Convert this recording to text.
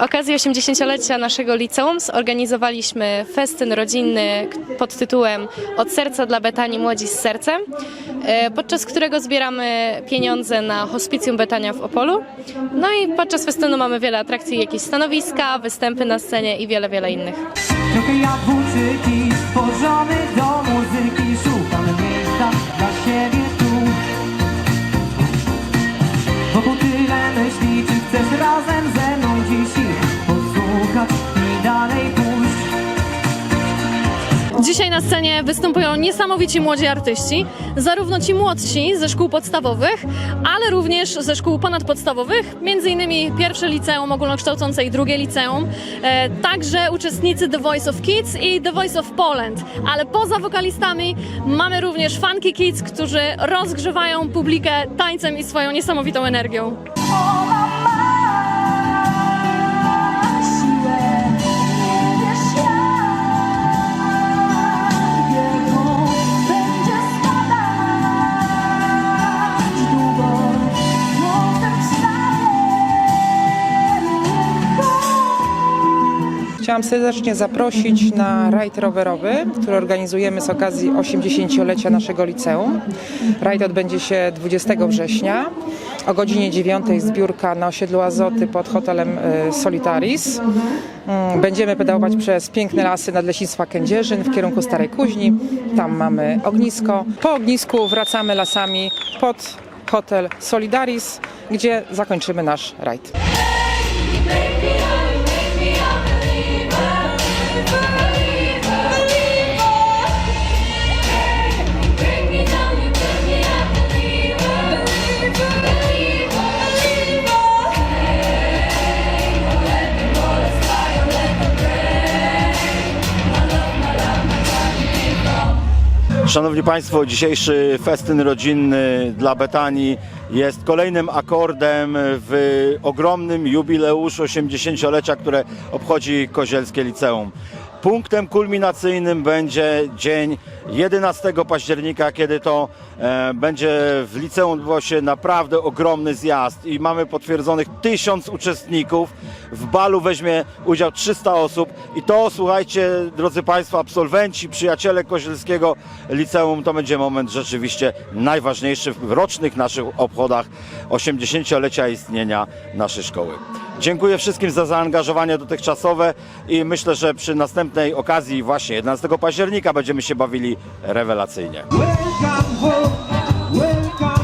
okazji 80-lecia naszego liceum zorganizowaliśmy festyn rodzinny pod tytułem Od serca dla Betanii Młodzi z sercem, e, podczas którego zbieramy pieniądze na hospicjum Betania w Opolu. No i podczas festynu mamy wiele atrakcji, jakieś stanowiska, występy na scenie i wiele, wiele innych. Trochę jak włóczyki stworzony do muzyki Dzisiaj na scenie występują niesamowici młodzi artyści, zarówno ci młodsi ze szkół podstawowych, ale również ze szkół ponadpodstawowych, między innymi pierwsze liceum ogólnokształcące i drugie liceum, e, także uczestnicy The Voice of Kids i The Voice of Poland, ale poza wokalistami mamy również funky kids, którzy rozgrzewają publikę tańcem i swoją niesamowitą energią. Chciałam serdecznie zaprosić na rajd rowerowy, który organizujemy z okazji 80-lecia naszego liceum. Rajd odbędzie się 20 września. O godzinie 9 zbiórka na osiedlu Azoty pod hotelem e, Solitaris. Mm, Będziemy pedałować przez piękne lasy Nadleśnictwa Kędzierzyn w kierunku Starej Kuźni. Tam mamy ognisko. Po ognisku wracamy lasami pod hotel Solidaris, gdzie zakończymy nasz rajd. Szanowni Państwo, dzisiejszy festyn rodzinny dla Betanii jest kolejnym akordem w ogromnym jubileuszu 80-lecia, które obchodzi Kozielskie Liceum. Punktem kulminacyjnym będzie dzień 11 października, kiedy to e, będzie w liceum odbywał się naprawdę ogromny zjazd i mamy potwierdzonych tysiąc uczestników. W balu weźmie udział 300 osób i to, słuchajcie, drodzy Państwo, absolwenci, przyjaciele Kozielskiego Liceum, to będzie moment rzeczywiście najważniejszy w rocznych naszych obchodach 80-lecia istnienia naszej szkoły. Dziękuję wszystkim za zaangażowanie dotychczasowe i myślę, że przy następnej okazji, właśnie 11 października, będziemy się bawili rewelacyjnie. Welcome home, welcome